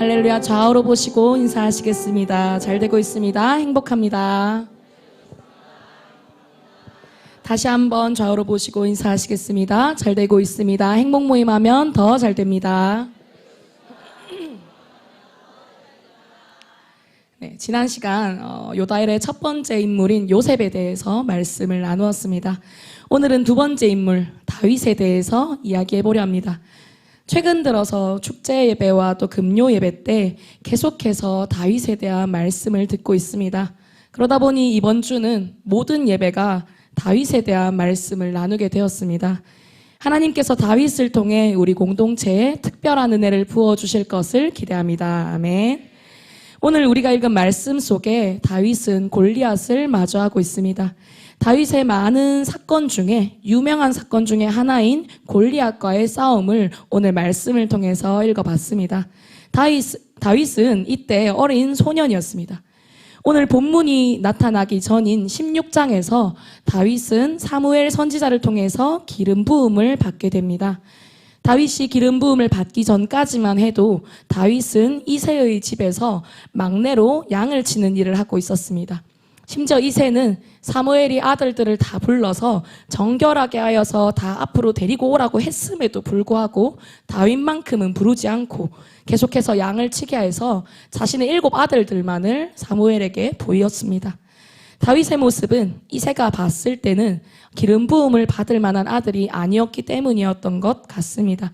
할렐루야 좌우로 보시고 인사하시겠습니다. 잘 되고 있습니다. 행복합니다. 다시 한번 좌우로 보시고 인사하시겠습니다. 잘 되고 있습니다. 행복 모임하면 더 잘 됩니다. 지난 시간 어, 요다일의 첫 번째 인물인 요셉에 대해서 말씀을 나누었습니다. 오늘은 두 번째 인물 다윗에 대해서 이야기해 보려 합니다. 최근 들어서 축제 예배와 또 금요 예배 때 계속해서 다윗에 대한 말씀을 듣고 있습니다. 그러다 보니 이번 주는 모든 예배가 다윗에 대한 말씀을 나누게 되었습니다. 하나님께서 다윗을 통해 우리 공동체에 특별한 은혜를 부어 주실 것을 기대합니다. 아멘. 오늘 우리가 읽은 말씀 속에 다윗은 골리앗을 마주하고 있습니다. 다윗의 많은 사건 중에 유명한 사건 중에 하나인 골리앗과의 싸움을 오늘 말씀을 통해서 읽어봤습니다. 다윗, 다윗은 이때 어린 소년이었습니다. 오늘 본문이 나타나기 전인 16장에서 다윗은 사무엘 선지자를 통해서 기름 부음을 받게 됩니다. 다윗이 기름 부음을 받기 전까지만 해도 다윗은 이세의 집에서 막내로 양을 치는 일을 하고 있었습니다. 심지어 이세는 사무엘이 아들들을 다 불러서 정결하게 하여서 다 앞으로 데리고 오라고 했음에도 불구하고 다윗만큼은 부르지 않고 계속해서 양을 치게 해서 자신의 일곱 아들들만을 사무엘에게 보였습니다. 다윗의 모습은 이세가 봤을 때는 기름 부음을 받을 만한 아들이 아니었기 때문이었던 것 같습니다.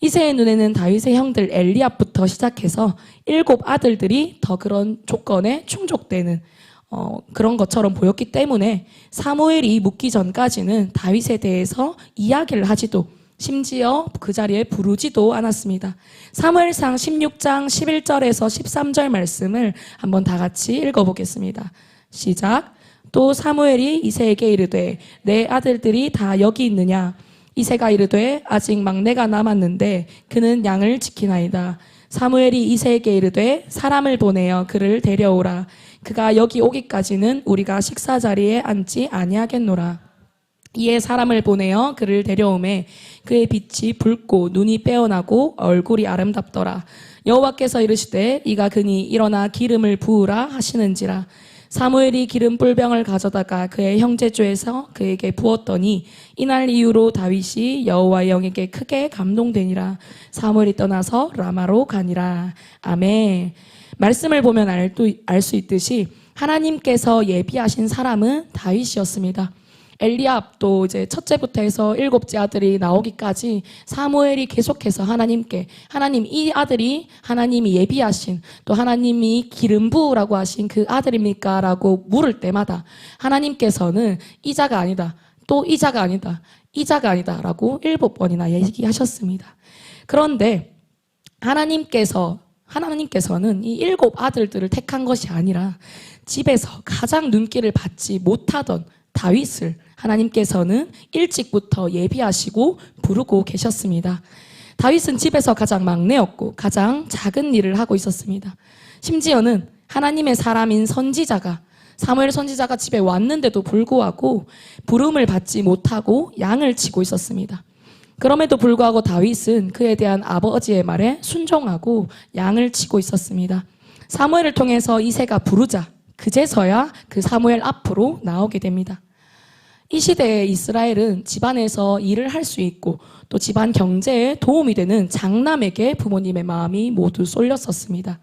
이세의 눈에는 다윗의 형들 엘리압부터 시작해서 일곱 아들들이 더 그런 조건에 충족되는 어, 그런 것처럼 보였기 때문에 사무엘이 묻기 전까지는 다윗에 대해서 이야기를 하지도 심지어 그 자리에 부르지도 않았습니다. 사무엘상 16장 11절에서 13절 말씀을 한번 다 같이 읽어보겠습니다. 시작. 또 사무엘이 이세에게 이르되 내 아들들이 다 여기 있느냐? 이세가 이르되 아직 막내가 남았는데 그는 양을 지키나이다. 사무엘이 이세에게 이르되 사람을 보내어 그를 데려오라. 그가 여기 오기까지는 우리가 식사 자리에 앉지 아니하겠노라. 이에 사람을 보내어 그를 데려오매 그의 빛이 붉고 눈이 빼어나고 얼굴이 아름답더라. 여호와께서 이르시되 이가 그니 일어나 기름을 부으라 하시는지라. 사무엘이 기름 뿔병을 가져다가 그의 형제주에서 그에게 부었더니 이날 이후로 다윗이 여호와의 영에게 크게 감동되니라. 사무엘이 떠나서 라마로 가니라. 아멘. 말씀을 보면 알 수 있듯이 하나님께서 예비하신 사람은 다윗이었습니다. 엘리압 또 이제 첫째부터 해서 일곱째 아들이 나오기까지 사무엘이 계속해서 하나님께 하나님 이 아들이 하나님이 예비하신 또 하나님이 기름 부으라고 하신 그 아들입니까라고 물을 때마다 하나님께서는 이자가 아니다. 또 이자가 아니다. 이자가 아니다라고 일곱 번이나 얘기하셨습니다. 그런데 하나님께서 하나님께서는 이 일곱 아들들을 택한 것이 아니라 집에서 가장 눈길을 받지 못하던 다윗을 하나님께서는 일찍부터 예비하시고 부르고 계셨습니다. 다윗은 집에서 가장 막내였고 가장 작은 일을 하고 있었습니다. 심지어는 하나님의 사람인 선지자가 사무엘 선지자가 집에 왔는데도 불구하고 부름을 받지 못하고 양을 치고 있었습니다. 그럼에도 불구하고 다윗은 그에 대한 아버지의 말에 순종하고 양을 치고 있었습니다. 사무엘을 통해서 이세가 부르자 그제서야 그 사무엘 앞으로 나오게 됩니다. 이 시대에 이스라엘은 집안에서 일을 할 수 있고 또 집안 경제에 도움이 되는 장남에게 부모님의 마음이 모두 쏠렸었습니다.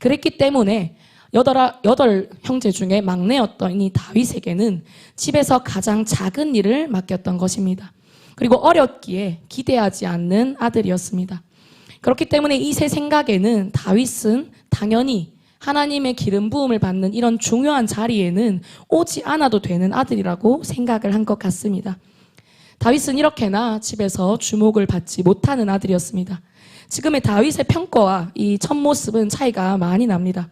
그랬기 때문에 여덟, 여덟 형제 중에 막내였던 이 다윗에게는 집에서 가장 작은 일을 맡겼던 것입니다. 그리고 어렸기에 기대하지 않는 아들이었습니다. 그렇기 때문에 이 세 생각에는 다윗은 당연히 하나님의 기름 부음을 받는 이런 중요한 자리에는 오지 않아도 되는 아들이라고 생각을 한 것 같습니다. 다윗은 이렇게나 집에서 주목을 받지 못하는 아들이었습니다. 지금의 다윗의 평가와 이 첫 모습은 차이가 많이 납니다.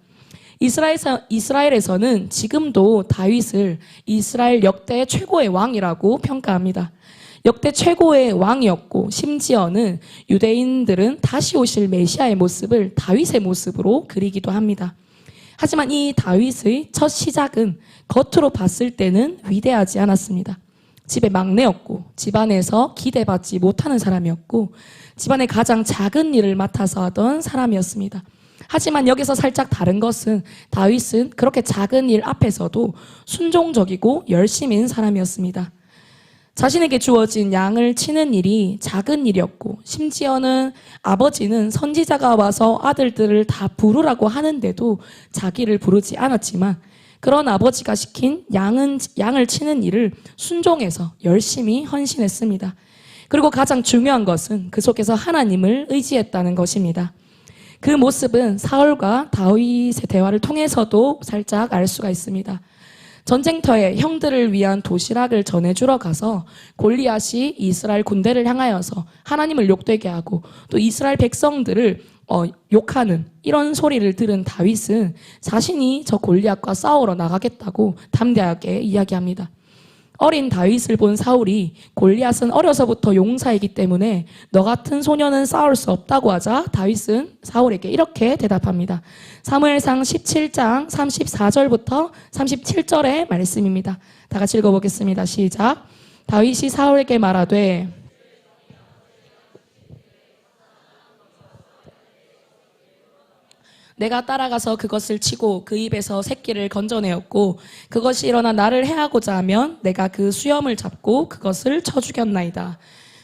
이스라엘에서, 이스라엘에서는 지금도 다윗을 이스라엘 역대 최고의 왕이라고 평가합니다. 역대 최고의 왕이었고 심지어는 유대인들은 다시 오실 메시아의 모습을 다윗의 모습으로 그리기도 합니다. 하지만 이 다윗의 첫 시작은 겉으로 봤을 때는 위대하지 않았습니다. 집의 막내였고 집안에서 기대받지 못하는 사람이었고 집안의 가장 작은 일을 맡아서 하던 사람이었습니다. 하지만 여기서 살짝 다른 것은 다윗은 그렇게 작은 일 앞에서도 순종적이고 열심인 사람이었습니다. 자신에게 주어진 양을 치는 일이 작은 일이었고 심지어는 아버지는 선지자가 와서 아들들을 다 부르라고 하는데도 자기를 부르지 않았지만 그런 아버지가 시킨 양은 양을 치는 일을 순종해서 열심히 헌신했습니다. 그리고 가장 중요한 것은 그 속에서 하나님을 의지했다는 것입니다. 그 모습은 사울과 다윗의 대화를 통해서도 살짝 알 수가 있습니다. 전쟁터에 형들을 위한 도시락을 전해주러 가서 골리앗이 이스라엘 군대를 향하여서 하나님을 욕되게 하고 또 이스라엘 백성들을 어, 욕하는 이런 소리를 들은 다윗은 자신이 저 골리앗과 싸우러 나가겠다고 담대하게 이야기합니다. 어린 다윗을 본 사울이 골리앗은 어려서부터 용사이기 때문에 너 같은 소녀는 싸울 수 없다고 하자 다윗은 사울에게 이렇게 대답합니다. 사무엘상 17장 34절부터 37절의 말씀입니다. 다 같이 읽어보겠습니다. 시작. 다윗이 사울에게 말하되 내가 따라가서 그것을 치고 그 입에서 새끼를 건져내었고 그것이 일어나 나를 해하고자 하면 내가 그 수염을 잡고 그것을 쳐 죽였나이다.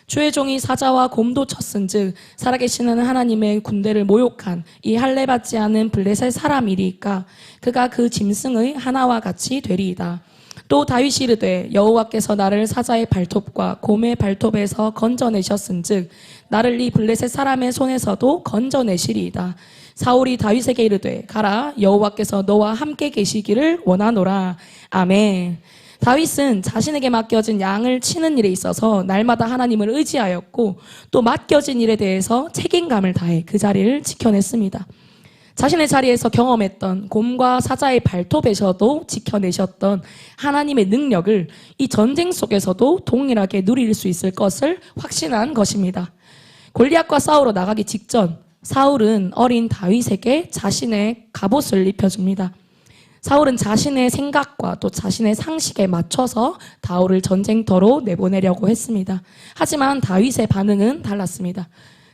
주의 종이 사자와 곰도 쳤은즉 살아계시는 하나님의 군대를 모욕한 이 할례 받지 않은 블레셋 사람이리까 그가 그 짐승의 하나와 같이 되리이다. 또 다윗이 이르되 여호와께서 나를 사자의 발톱과 곰의 발톱에서 건져내셨은즉 나를 이 블레셋 사람의 손에서도 건져내시리이다. 사울이 다윗에게 이르되 가라 여호와께서 너와 함께 계시기를 원하노라. 아멘. 다윗은 자신에게 맡겨진 양을 치는 일에 있어서 날마다 하나님을 의지하였고 또 맡겨진 일에 대해서 책임감을 다해 그 자리를 지켜냈습니다. 자신의 자리에서 경험했던 곰과 사자의 발톱에서도 지켜내셨던 하나님의 능력을 이 전쟁 속에서도 동일하게 누릴 수 있을 것을 확신한 것입니다. 골리앗과 싸우러 나가기 직전 사울은 어린 다윗에게 자신의 갑옷을 입혀줍니다. 사울은 자신의 생각과 또 자신의 상식에 맞춰서 다울을 전쟁터로 내보내려고 했습니다. 하지만 다윗의 반응은 달랐습니다.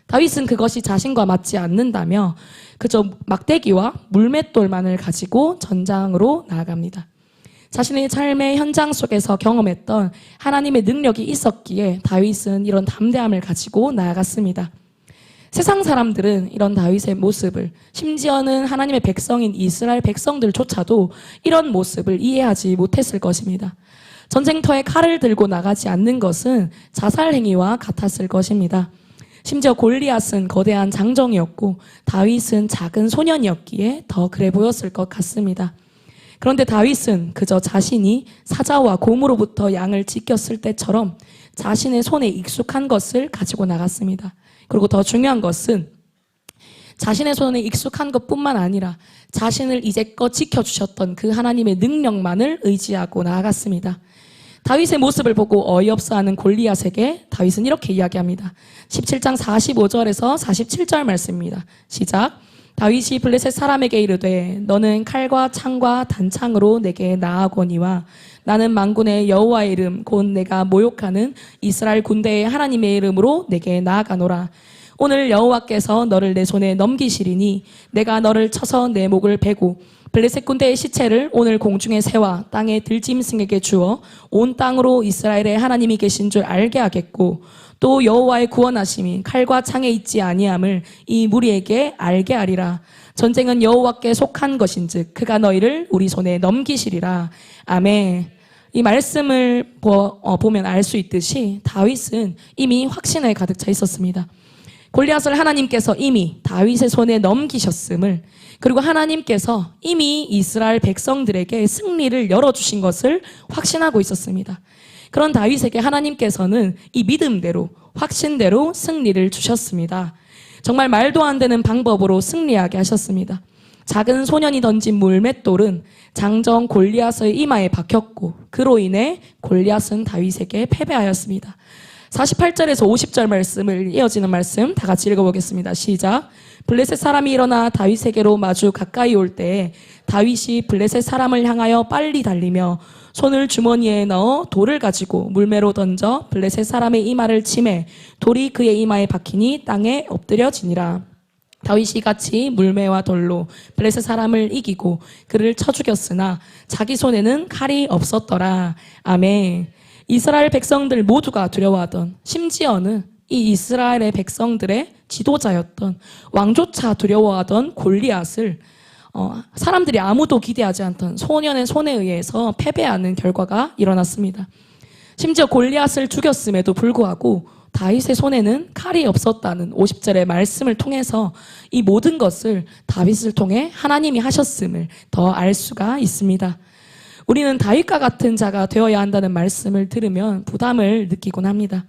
다윗은 그것이 자신과 맞지 않는다며 그저 막대기와 물맷돌만을 가지고 전장으로 나아갑니다. 자신의 삶의 현장 속에서 경험했던 하나님의 능력이 있었기에 다윗은 이런 담대함을 가지고 나아갔습니다. 세상 사람들은 이런 다윗의 모습을 심지어는 하나님의 백성인 이스라엘 백성들조차도 이런 모습을 이해하지 못했을 것입니다. 전쟁터에 칼을 들고 나가지 않는 것은 자살 행위와 같았을 것입니다. 심지어 골리앗은 거대한 장정이었고 다윗은 작은 소년이었기에 더 그래 보였을 것 같습니다. 그런데 다윗은 그저 자신이 사자와 곰으로부터 양을 지켰을 때처럼 자신의 손에 익숙한 것을 가지고 나갔습니다. 그리고 더 중요한 것은 자신의 손에 익숙한 것뿐만 아니라 자신을 이제껏 지켜주셨던 그 하나님의 능력만을 의지하고 나아갔습니다. 다윗의 모습을 보고 어이없어 하는 골리앗에게 다윗은 이렇게 이야기합니다. 17장 45절에서 47절 말씀입니다. 시작. 다윗이 블레셋 사람에게 이르되 너는 칼과 창과 단창으로 내게 나아거니와 나는 만군의 여호와의 이름 곧 내가 모욕하는 이스라엘 군대의 하나님의 이름으로 내게 나아가노라. 오늘 여호와께서 너를 내 손에 넘기시리니 내가 너를 쳐서 내 목을 베고 블레셋 군대의 시체를 오늘 공중의 새와 땅의 들짐승에게 주어 온 땅으로 이스라엘의 하나님이 계신 줄 알게 하겠고 또 여호와의 구원하심이 칼과 창에 있지 아니함을 이 무리에게 알게 하리라. 전쟁은 여호와께 속한 것인즉 그가 너희를 우리 손에 넘기시리라. 아멘. 이 말씀을 보, 어, 보면 알 수 있듯이 다윗은 이미 확신에 가득 차 있었습니다. 골리앗을 하나님께서 이미 다윗의 손에 넘기셨음을 그리고 하나님께서 이미 이스라엘 백성들에게 승리를 열어주신 것을 확신하고 있었습니다. 그런 다윗에게 하나님께서는 이 믿음대로 확신대로 승리를 주셨습니다. 정말 말도 안 되는 방법으로 승리하게 하셨습니다. 작은 소년이 던진 물맷돌은 장정 골리앗의 이마에 박혔고 그로 인해 골리앗은 다윗에게 패배하였습니다. 48절에서 50절 말씀을 이어지는 말씀 다 같이 읽어보겠습니다. 시작. 블레셋 사람이 일어나 다윗에게로 마주 가까이 올때 다윗이 블레셋 사람을 향하여 빨리 달리며 손을 주머니에 넣어 돌을 가지고 물매로 던져 블레셋 사람의 이마를 치매 돌이 그의 이마에 박히니 땅에 엎드려지니라. 다윗이 같이 물매와 돌로 블레셋 사람을 이기고 그를 쳐 죽였으나 자기 손에는 칼이 없었더라. 아멘. 이스라엘 백성들 모두가 두려워하던 심지어는 이 이스라엘의 백성들의 지도자였던 왕조차 두려워하던 골리앗을 어, 사람들이 아무도 기대하지 않던 소년의 손에 의해서 패배하는 결과가 일어났습니다. 심지어 골리앗을 죽였음에도 불구하고 다윗의 손에는 칼이 없었다는 50절의 말씀을 통해서 이 모든 것을 다윗을 통해 하나님이 하셨음을 더 알 수가 있습니다. 우리는 다윗과 같은 자가 되어야 한다는 말씀을 들으면 부담을 느끼곤 합니다.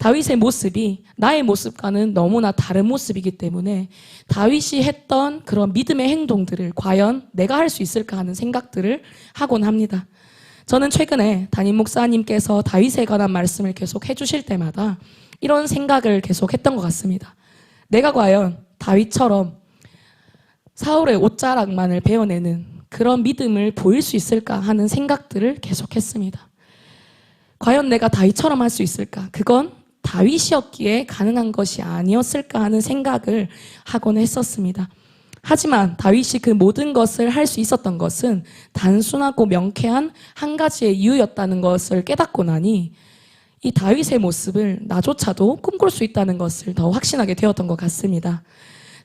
다윗의 모습이 나의 모습과는 너무나 다른 모습이기 때문에 다윗이 했던 그런 믿음의 행동들을 과연 내가 할 수 있을까 하는 생각들을 하곤 합니다. 저는 최근에 담임 목사님께서 다윗에 관한 말씀을 계속 해주실 때마다 이런 생각을 계속 했던 것 같습니다. 내가 과연 다윗처럼 사울의 옷자락만을 베어내는 그런 믿음을 보일 수 있을까 하는 생각들을 계속했습니다. 과연 내가 다윗처럼 할 수 있을까? 그건 다윗이었기에 가능한 것이 아니었을까 하는 생각을 하곤 했었습니다. 하지만 다윗이 그 모든 것을 할 수 있었던 것은 단순하고 명쾌한 한 가지의 이유였다는 것을 깨닫고 나니 이 다윗의 모습을 나조차도 꿈꿀 수 있다는 것을 더 확신하게 되었던 것 같습니다.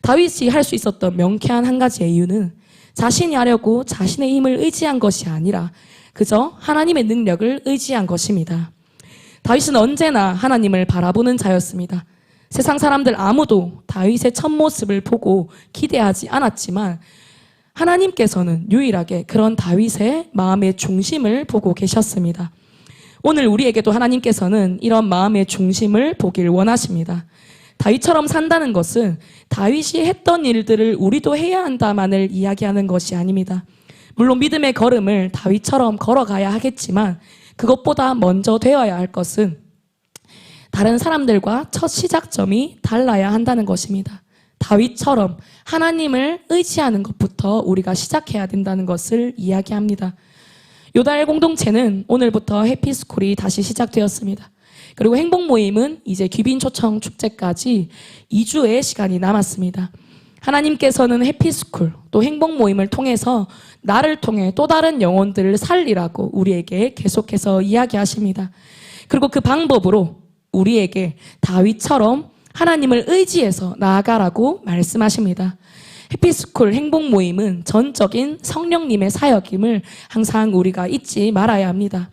다윗이 할 수 있었던 명쾌한 한 가지의 이유는 자신이 하려고 자신의 힘을 의지한 것이 아니라 그저 하나님의 능력을 의지한 것입니다. 다윗은 언제나 하나님을 바라보는 자였습니다. 세상 사람들 아무도 다윗의 첫 모습을 보고 기대하지 않았지만 하나님께서는 유일하게 그런 다윗의 마음의 중심을 보고 계셨습니다. 오늘 우리에게도 하나님께서는 이런 마음의 중심을 보길 원하십니다. 다윗처럼 산다는 것은 다윗이 했던 일들을 우리도 해야 한다만을 이야기하는 것이 아닙니다. 물론 믿음의 걸음을 다윗처럼 걸어가야 하겠지만 그것보다 먼저 되어야 할 것은 다른 사람들과 첫 시작점이 달라야 한다는 것입니다. 다윗처럼 하나님을 의지하는 것부터 우리가 시작해야 된다는 것을 이야기합니다. 요달 공동체는 오늘부터 해피스쿨이 다시 시작되었습니다. 그리고 행복 모임은 이제 귀빈 초청 축제까지 2주의 시간이 남았습니다. 하나님께서는 해피스쿨 또 행복 모임을 통해서 나를 통해 또 다른 영혼들을 살리라고 우리에게 계속해서 이야기하십니다. 그리고 그 방법으로 우리에게 다윗처럼 하나님을 의지해서 나아가라고 말씀하십니다. 해피스쿨 행복 모임은 전적인 성령님의 사역임을 항상 우리가 잊지 말아야 합니다.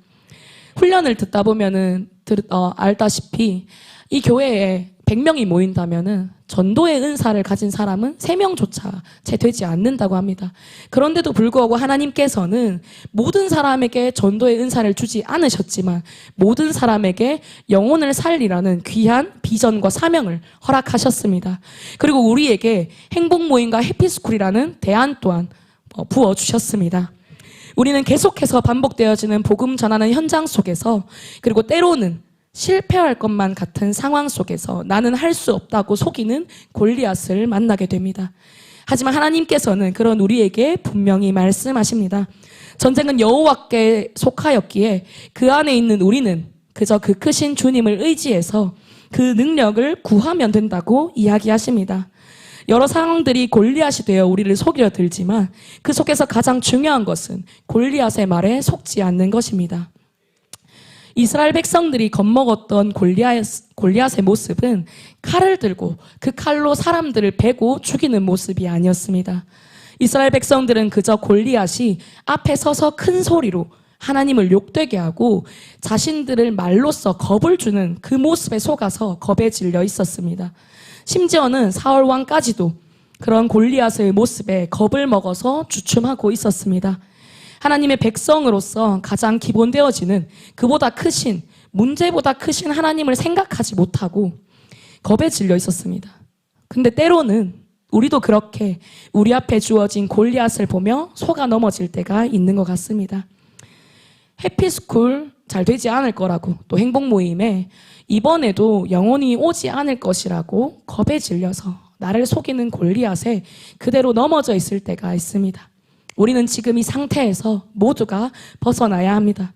훈련을 듣다 보면은 들, 어, 알다시피 이 교회에 100명이 모인다면은 전도의 은사를 가진 사람은 3명조차 채 되지 않는다고 합니다. 그런데도 불구하고 하나님께서는 모든 사람에게 전도의 은사를 주지 않으셨지만 모든 사람에게 영혼을 살리라는 귀한 비전과 사명을 허락하셨습니다. 그리고 우리에게 행복 모임과 해피스쿨이라는 대안 또한 어, 부어 주셨습니다. 우리는 계속해서 반복되어지는 복음 전하는 현장 속에서 그리고 때로는 실패할 것만 같은 상황 속에서 나는 할 수 없다고 속이는 골리앗을 만나게 됩니다. 하지만 하나님께서는 그런 우리에게 분명히 말씀하십니다. 전쟁은 여호와께 속하였기에 그 안에 있는 우리는 그저 그 크신 주님을 의지해서 그 능력을 구하면 된다고 이야기하십니다. 여러 상황들이 골리앗이 되어 우리를 속여 들지만 그 속에서 가장 중요한 것은 골리앗의 말에 속지 않는 것입니다. 이스라엘 백성들이 겁먹었던 골리앗, 골리앗 의 모습은 칼을 들고 그 칼로 사람들을 베고 죽이는 모습이 아니었습니다. 이스라엘 백성들은 그저 골리앗이 앞에 서서 큰 소리로 하나님을 욕되게 하고 자신들을 말로써 겁을 주는 그 모습에 속아서 겁에 질려 있었습니다. 심지어는 사울 왕까지도 그런 골리앗의 모습에 겁을 먹어서 주춤하고 있었습니다. 하나님의 백성으로서 가장 기본되어지는 그보다 크신 문제보다 크신 하나님을 생각하지 못하고 겁에 질려 있었습니다. 근데 때로는 우리도 그렇게 우리 앞에 주어진 골리앗을 보며 속아 넘어질 때가 있는 것 같습니다. 해피스쿨 잘 되지 않을 거라고 또 행복 모임에 이번에도 영혼이 오지 않을 것이라고 겁에 질려서 나를 속이는 골리앗에 그대로 넘어져 있을 때가 있습니다. 우리는 지금 이 상태에서 모두가 벗어나야 합니다.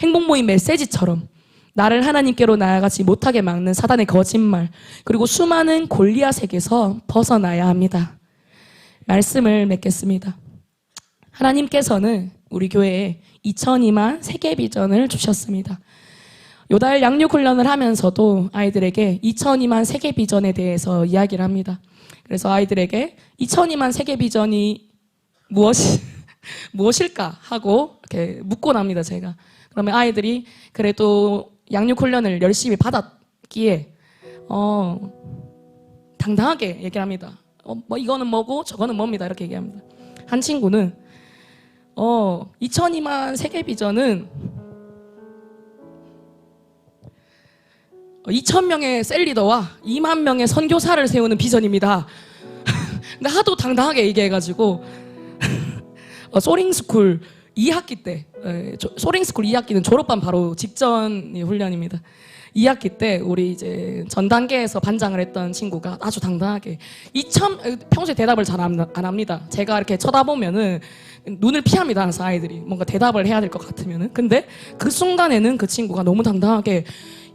행복 모임 메시지처럼 나를 하나님께로 나아가지 못하게 막는 사단의 거짓말 그리고 수많은 골리앗에게서 벗어나야 합니다. 말씀을 맺겠습니다. 하나님께서는 우리 교회에 2002만 세계 비전을 주셨습니다. 요달 양육 훈련을 하면서도 아이들에게 2002만 세계 비전에 대해서 이야기를 합니다. 그래서 아이들에게 2002만 세계 비전이 무엇이 무엇일까 하고 이렇게 묻고 납니다, 제가. 그러면 아이들이 그래도 양육 훈련을 열심히 받았기에 어 당당하게 얘기를 합니다. 어, 뭐 이거는 뭐고 저거는 뭡니다. 이렇게 얘기합니다. 한 친구는 어 2002만 세계 비전은 2,000명의 셀리더와 2만 명의 선교사를 세우는 비전입니다. 근데 하도 당당하게 얘기해가지고 어, 소링스쿨 2학기 때 에, 조- 소링스쿨 2학기는 졸업반 바로 직전 훈련입니다. 2학기 때 우리 이제 전 단계에서 반장을 했던 친구가 아주 당당하게 2천 평소에 대답을 잘 안 합니다. 제가 이렇게 쳐다보면은 눈을 피합니다. 항상 아이들이 뭔가 대답을 해야 될 것 같으면은 근데 그 순간에는 그 친구가 너무 당당하게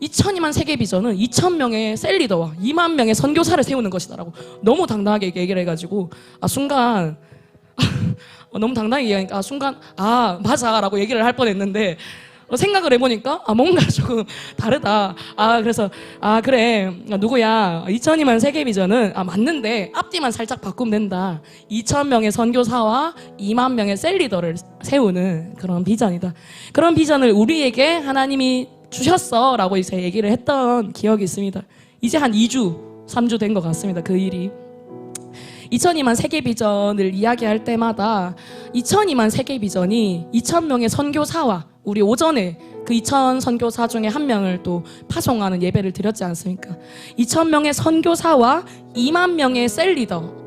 2천이만 세계 비전은 2천 명의 셀리더와 2만 명의 선교사를 세우는 것이다라고 너무 당당하게 얘기를 해가지고 아 순간 어, 너무 당당히 얘기하니까 아, 순간 아 맞아라고 얘기를 할 뻔했는데 어, 생각을 해보니까 아 뭔가 조금 다르다. 아 그래서 아 그래 아, 누구야 2천이만 세계 비전은 아 맞는데 앞뒤만 살짝 바꾸면 된다. 2천 명의 선교사와 2만 명의 셀리더를 세우는 그런 비전이다. 그런 비전을 우리에게 하나님이 주셨어라고 이제 얘기를 했던 기억이 있습니다. 이제 한 2주, 3주 된 것 같습니다. 그 일이. 2002만 세계 비전을 이야기할 때마다 2002만 세계 비전이 2000명의 선교사와 우리 오전에 그2000 선교사 중에 한 명을 또 파송하는 예배를 드렸지 않습니까? 2000명의 선교사와 2만 명의 셀리더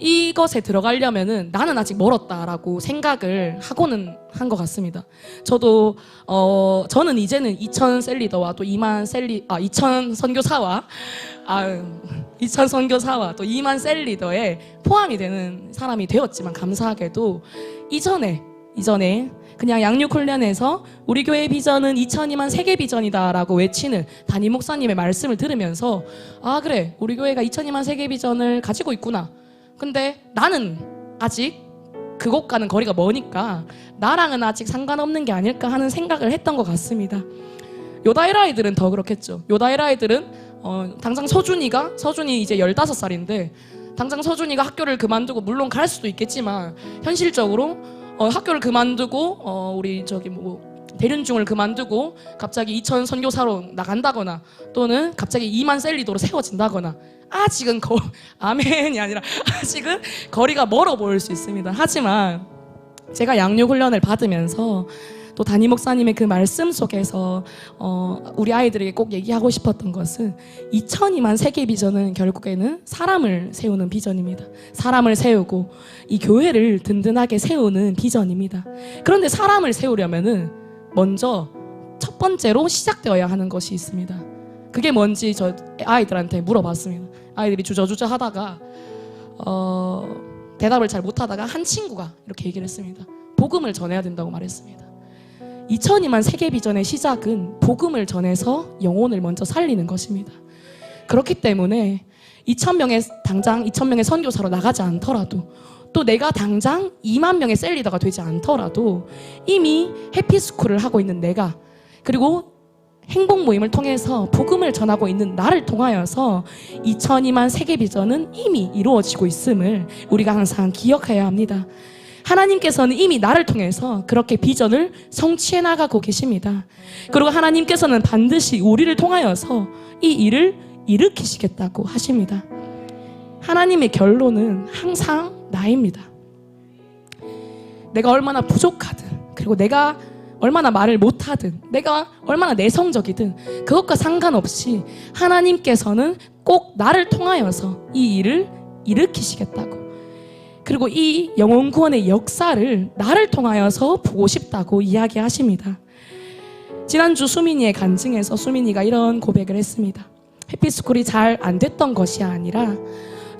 이것에 들어가려면은 나는 아직 멀었다라고 생각을 하고는 한 것 같습니다. 저도 어 저는 이제는 2천 셀리더와 또 2만 셀리 아 2천 선교사와 아 2천 선교사와 또 2만 셀리더에 포함이 되는 사람이 되었지만 감사하게도 이전에 이전에 그냥 양육 훈련에서 우리 교회 비전은 2002만 세계 비전이다라고 외치는 담임 목사님의 말씀을 들으면서 아 그래 우리 교회가 2002만 세계 비전을 가지고 있구나. 근데 나는 아직 그곳과는 거리가 머니까 나랑은 아직 상관없는 게 아닐까 하는 생각을 했던 것 같습니다. 요다일 아이들은 더 그렇겠죠. 요다일 아이들은 어, 당장 서준이가 서준이 이제 15살인데 당장 서준이가 학교를 그만두고 물론 갈 수도 있겠지만 현실적으로 어, 학교를 그만두고 어, 우리 저기 뭐 대륜중을 그만두고 갑자기 이천 선교사로 나간다거나 또는 갑자기 2만 셀리도로 세워진다거나 아직은 거, 아멘이 아니라 아직은 거리가 멀어 보일 수 있습니다. 하지만 제가 양육 훈련을 받으면서 또 담임 목사님의 그 말씀 속에서 어, 우리 아이들에게 꼭 얘기하고 싶었던 것은 2002만 세계 비전은 결국에는 사람을 세우는 비전입니다. 사람을 세우고 이 교회를 든든하게 세우는 비전입니다. 그런데 사람을 세우려면은 먼저 첫 번째로 시작되어야 하는 것이 있습니다. 그게 뭔지 저 아이들한테 물어봤습니다. 아이들이 주저주저 하다가 어, 대답을 잘 못하다가 한 친구가 이렇게 얘기를 했습니다. 복음을 전해야 된다고 말했습니다. 2002만 세계 비전의 시작은 복음을 전해서 영혼을 먼저 살리는 것입니다. 그렇기 때문에 2,000명의 당장 2,000명의 선교사로 나가지 않더라도 또 내가 당장 2만 명의 셀리더가 되지 않더라도 이미 해피스쿨을 하고 있는 내가 그리고 행복 모임을 통해서 복음을 전하고 있는 나를 통하여서 2002만 세계 비전은 이미 이루어지고 있음을 우리가 항상 기억해야 합니다. 하나님께서는 이미 나를 통해서 그렇게 비전을 성취해 나가고 계십니다. 그리고 하나님께서는 반드시 우리를 통하여서 이 일을 일으키시겠다고 하십니다. 하나님의 결론은 항상 나입니다. 내가 얼마나 부족하든, 그리고 내가 얼마나 말을 못하든, 내가 얼마나 내성적이든, 그것과 상관없이 하나님께서는 꼭 나를 통하여서 이 일을 일으키시겠다고. 그리고 이 영혼 구원의 역사를 나를 통하여서 보고 싶다고 이야기하십니다. 지난주 수민이의 간증에서 수민이가 이런 고백을 했습니다. 해피스쿨이 잘 안 됐던 것이 아니라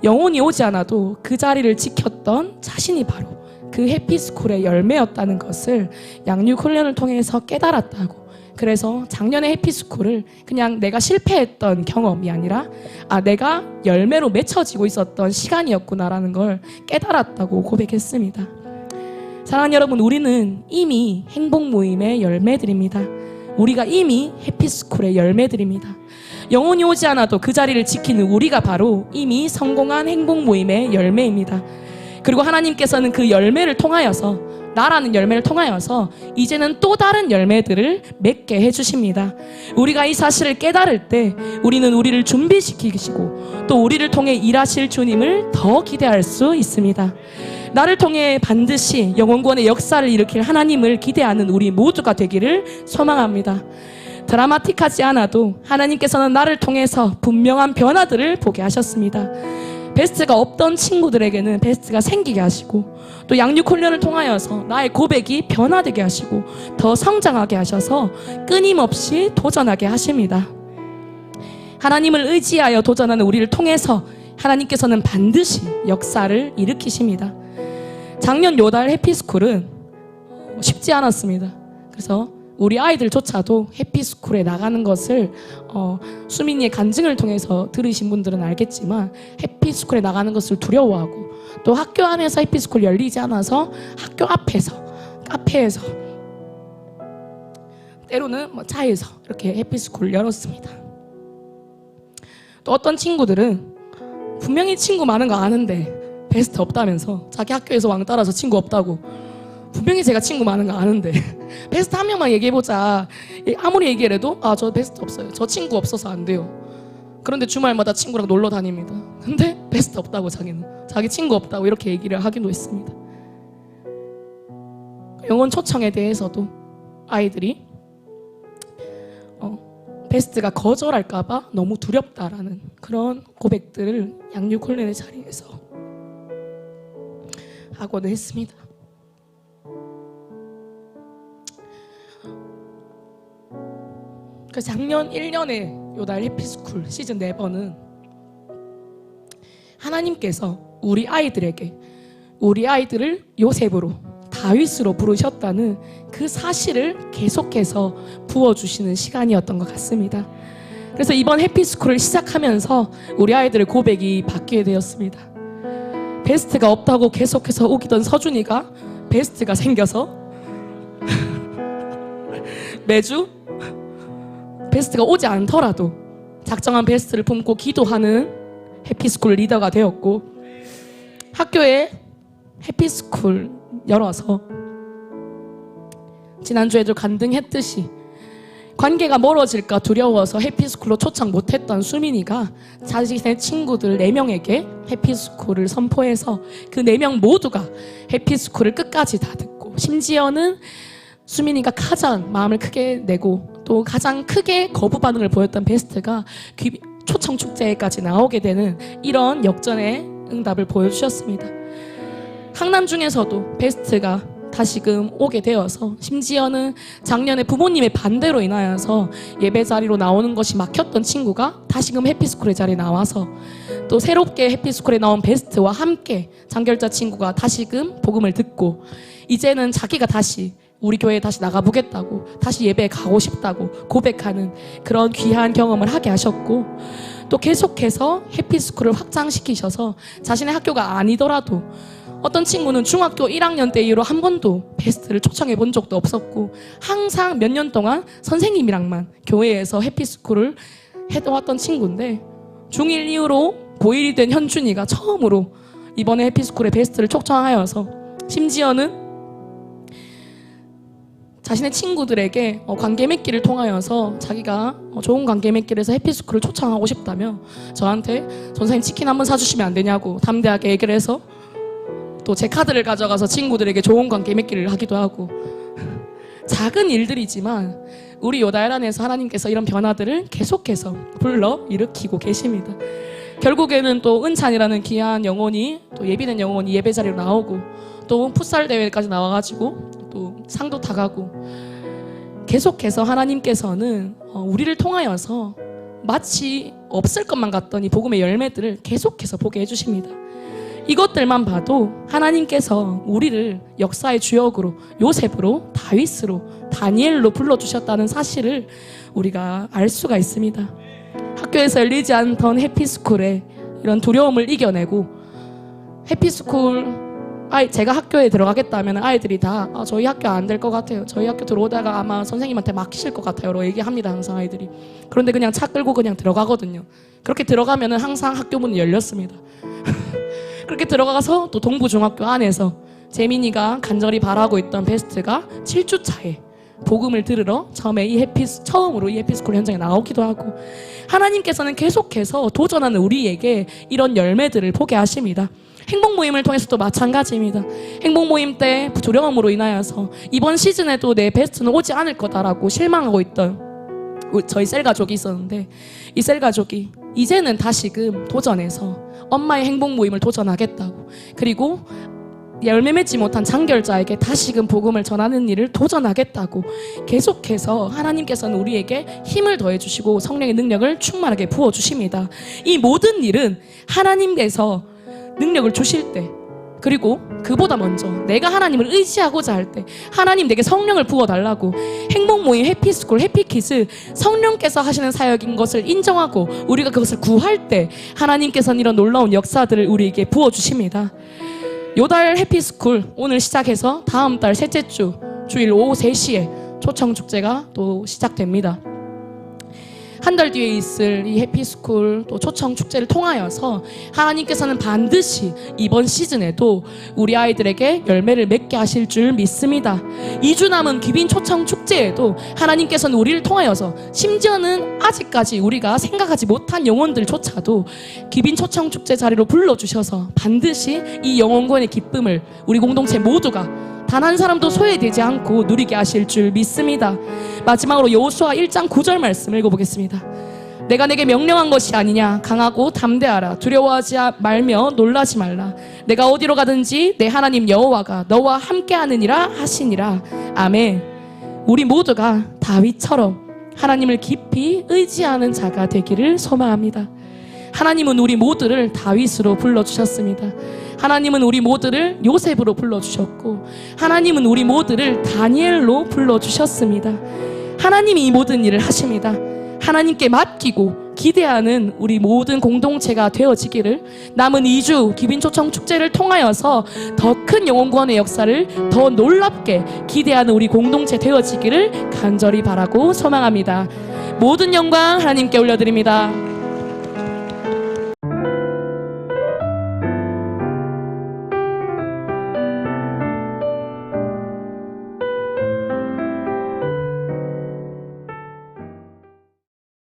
영혼이 오지 않아도 그 자리를 지켰던 자신이 바로 그 해피스쿨의 열매였다는 것을 양육 훈련을 통해서 깨달았다고. 그래서 작년에 해피스쿨을 그냥 내가 실패했던 경험이 아니라 아 내가 열매로 맺혀지고 있었던 시간이었구나라는 걸 깨달았다고 고백했습니다. 사랑하는 여러분, 우리는 이미 행복 모임의 열매들입니다. 우리가 이미 해피스쿨의 열매들입니다. 영혼이 오지 않아도 그 자리를 지키는 우리가 바로 이미 성공한 행복 모임의 열매입니다. 그리고 하나님께서는 그 열매를 통하여서 나라는 열매를 통하여서 이제는 또 다른 열매들을 맺게 해주십니다. 우리가 이 사실을 깨달을 때 우리는 우리를 준비시키시고 또 우리를 통해 일하실 주님을 더 기대할 수 있습니다. 나를 통해 반드시 영원권의 역사를 일으킬 하나님을 기대하는 우리 모두가 되기를 소망합니다. 드라마틱하지 않아도 하나님께서는 나를 통해서 분명한 변화들을 보게 하셨습니다. 베스트가 없던 친구들에게는 베스트가 생기게 하시고 또 양육 훈련을 통하여서 나의 고백이 변화되게 하시고 더 성장하게 하셔서 끊임없이 도전하게 하십니다. 하나님을 의지하여 도전하는 우리를 통해서 하나님께서는 반드시 역사를 일으키십니다. 작년 요달 해피스쿨은 쉽지 않았습니다. 그래서 우리 아이들조차도 해피스쿨에 나가는 것을 어, 수민이의 간증을 통해서 들으신 분들은 알겠지만 해피스쿨에 나가는 것을 두려워하고 또 학교 안에서 해피스쿨 열리지 않아서 학교 앞에서 카페에서 때로는 뭐 차에서 이렇게 해피스쿨을 열었습니다. 또 어떤 친구들은 분명히 친구 많은 거 아는데 베스트 없다면서 자기 학교에서 왕 따라서 친구 없다고 분명히 제가 친구 많은 거 아는데. 베스트 한 명만 얘기해보자. 아무리 얘기를 해도 아 저 베스트 없어요. 저 친구 없어서 안 돼요. 그런데 주말마다 친구랑 놀러 다닙니다. 근데 베스트 없다고 자기는. 자기 친구 없다고 이렇게 얘기를 하기도 했습니다. 영원 초청에 대해서도 아이들이 어, 베스트가 거절할까봐 너무 두렵다라는 그런 고백들을 양육 훈련의 자리에서 하고는 했습니다. 그 작년 1년에 요달 해피스쿨 시즌 4번은 하나님께서 우리 아이들에게 우리 아이들을 요셉으로 다윗으로 부르셨다는 그 사실을 계속해서 부어주시는 시간이었던 것 같습니다. 그래서 이번 해피스쿨을 시작하면서 우리 아이들의 고백이 바뀌게 되었습니다. 베스트가 없다고 계속해서 우기던 서준이가 베스트가 생겨서 매주 베스트가 오지 않더라도 작정한 베스트를 품고 기도하는 해피스쿨 리더가 되었고 학교에 해피스쿨 열어서 지난주에도 간증했듯이 관계가 멀어질까 두려워서 해피스쿨로 초청 못했던 수민이가 자신의 친구들 4명에게 해피스쿨을 선포해서 그 4명 모두가 해피스쿨을 끝까지 다 듣고 심지어는 수민이가 가장 마음을 크게 내고 또 가장 크게 거부 반응을 보였던 베스트가 귀- 초청 축제까지 나오게 되는 이런 역전의 응답을 보여주셨습니다. 강남 중에서도 베스트가 다시금 오게 되어서 심지어는 작년에 부모님의 반대로 인하여서 예배 자리로 나오는 것이 막혔던 친구가 다시금 해피스쿨의 자리에 나와서 또 새롭게 해피스쿨에 나온 베스트와 함께 장결자 친구가 다시금 복음을 듣고 이제는 자기가 다시 우리 교회에 다시 나가보겠다고 다시 예배에 가고 싶다고 고백하는 그런 귀한 경험을 하게 하셨고 또 계속해서 해피스쿨을 확장시키셔서 자신의 학교가 아니더라도 어떤 친구는 중학교 1학년 때 이후로 한 번도 베스트를 초청해 본 적도 없었고 항상 몇 년 동안 선생님이랑만 교회에서 해피스쿨을 해왔던 친구인데 중1 이후로 고1이 된 현준이가 처음으로 이번에 해피스쿨에 베스트를 초청하여서 심지어는 자신의 친구들에게 어, 관계 맺기를 통하여서 자기가 어, 좋은 관계 맺기를 해서 해피스쿨을 초청하고 싶다며 저한테 전사님 치킨 한번 사주시면 안 되냐고 담대하게 얘기를 해서 또 제 카드를 가져가서 친구들에게 좋은 관계 맺기를 하기도 하고 작은 일들이지만 우리 요다일 안에서 하나님께서 이런 변화들을 계속해서 불러 일으키고 계십니다. 결국에는 또 은찬이라는 귀한 영혼이 또 예비된 영혼이 예배 자리로 나오고 또 풋살 대회까지 나와가지고 또 상도 타가고 계속해서 하나님께서는 어, 우리를 통하여서 마치 없을 것만 같더니 복음의 열매들을 계속해서 보게 해주십니다. 이것들만 봐도 하나님께서 우리를 역사의 주역으로 요셉으로 다윗으로 다니엘로 불러주셨다는 사실을 우리가 알 수가 있습니다. 학교에서 열리지 않던 해피스쿨에 이런 두려움을 이겨내고 해피스쿨 아이 제가 학교에 들어가겠다면 아이들이 다 아, 저희 학교 안 될 것 같아요. 저희 학교 들어오다가 아마 선생님한테 막히실 것 같아요로 얘기합니다. 항상 아이들이. 그런데 그냥 차 끌고 그냥 들어가거든요. 그렇게 들어가면은 항상 학교 문이 열렸습니다. 그렇게 들어가서 또 동부 중학교 안에서 재민이가 간절히 바라고 있던 베스트가 7주 차에 복음을 들으러 처음에 이 해피스 처음으로 이 해피스쿨 현장에 나오기도 하고 하나님께서는 계속해서 도전하는 우리에게 이런 열매들을 보게 하십니다. 행복 모임을 통해서도 마찬가지입니다. 행복 모임 때 두려움으로 인하여서 이번 시즌에도 내 베스트는 오지 않을 거다라고 실망하고 있던 저희 셀 가족이 있었는데 이 셀 가족이 이제는 다시금 도전해서 엄마의 행복 모임을 도전하겠다고 그리고 열매 맺지 못한 장결자에게 다시금 복음을 전하는 일을 도전하겠다고 계속해서 하나님께서는 우리에게 힘을 더해 주시고 성령의 능력을 충만하게 부어 주십니다. 이 모든 일은 하나님께서 능력을 주실 때 그리고 그보다 먼저 내가 하나님을 의지하고자 할 때 하나님 내게 성령을 부어 달라고 행복 모임 해피스쿨 해피키즈 성령께서 하시는 사역인 것을 인정하고 우리가 그것을 구할 때 하나님께서는 이런 놀라운 역사들을 우리에게 부어 주십니다. 요달 해피스쿨 오늘 시작해서 다음 달 셋째 주 주일 오후 3시에 초청 축제가 또 시작됩니다. 한 달 뒤에 있을 이 해피스쿨 또 초청 축제를 통하여서 하나님께서는 반드시 이번 시즌에도 우리 아이들에게 열매를 맺게 하실 줄 믿습니다. 2주 남은 귀빈 초청 축제에도 하나님께서는 우리를 통하여서 심지어는 아직까지 우리가 생각하지 못한 영혼들조차도 귀빈 초청 축제 자리로 불러주셔서 반드시 이 영혼권의 기쁨을 우리 공동체 모두가 단 한 사람도 소외되지 않고 누리게 하실 줄 믿습니다. 마지막으로 여호수아 1장 9절 말씀 읽어보겠습니다. 내가 내게 명령한 것이 아니냐? 강하고 담대하라. 두려워하지 말며 놀라지 말라. 내가 어디로 가든지 내 하나님 여호와가 너와 함께하느니라 하시니라. 아멘. 우리 모두가 다윗처럼 하나님을 깊이 의지하는 자가 되기를 소망합니다 하나님은 우리 모두를 다윗으로 불러주셨습니다. 하나님은 우리 모두를 요셉으로 불러주셨고, 하나님은 우리 모두를 다니엘로 불러주셨습니다. 하나님이 이 모든 일을 하십니다. 하나님께 맡기고 기대하는 우리 모든 공동체가 되어지기를 남은 2주 기빈초청 축제를 통하여서 더 큰 영혼구원의 역사를 더 놀랍게 기대하는 우리 공동체 되어지기를 간절히 바라고 소망합니다. 모든 영광 하나님께 올려드립니다.